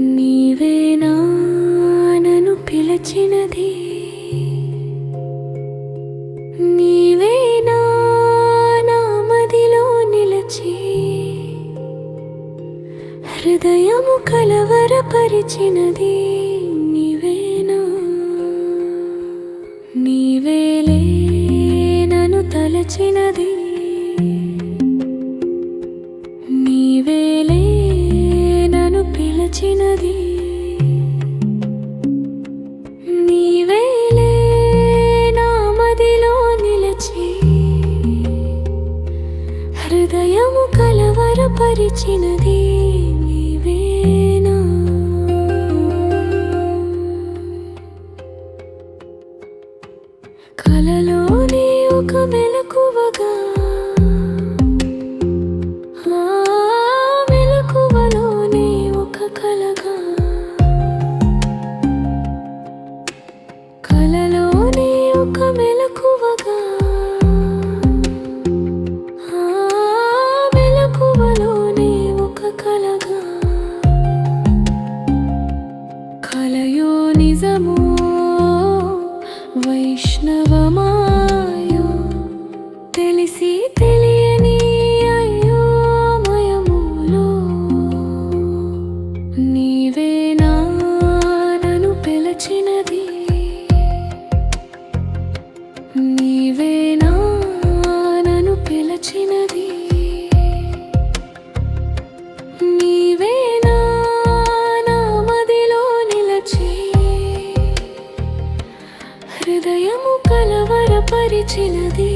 నీవేనా నన్ను పిలచినది? నీవేనా నా మదిలో నిలచి హృదయము కలవరపరిచినది? నీవేనా? నీవేలే నన్ను తలచినది? హృదయము కలవరపరిచినది నీవేనా? కలలోనే ఒక మెలకువగా ఆ మెలకువలోనే ఒక కలగా. కలలోనే ఒక మెలకువగా తెలియని అయోమయములో. నీవేనా నన్ను పిలచినది. నీవేనా నన్ను పిలచినది. నీవేనా నా మదిలో నిలచి హృదయము కలవరపరిచినది.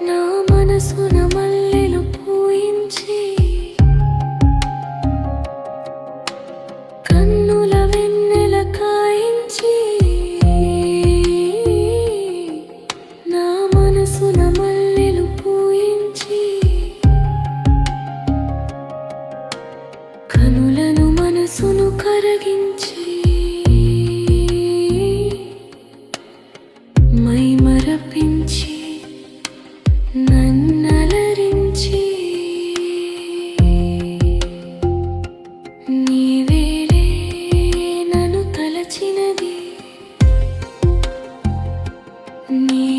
నా మనసున మల్లెలు పూయించి కన్నుల వెన్నెల కాయించి నా మనసున మల్లెలు పూయించి కనులను మనసును కరగించి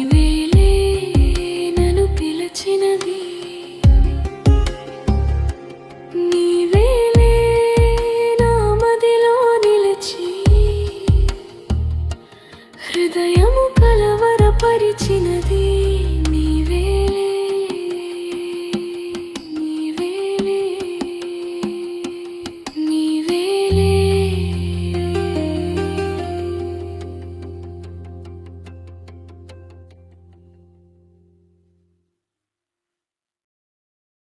me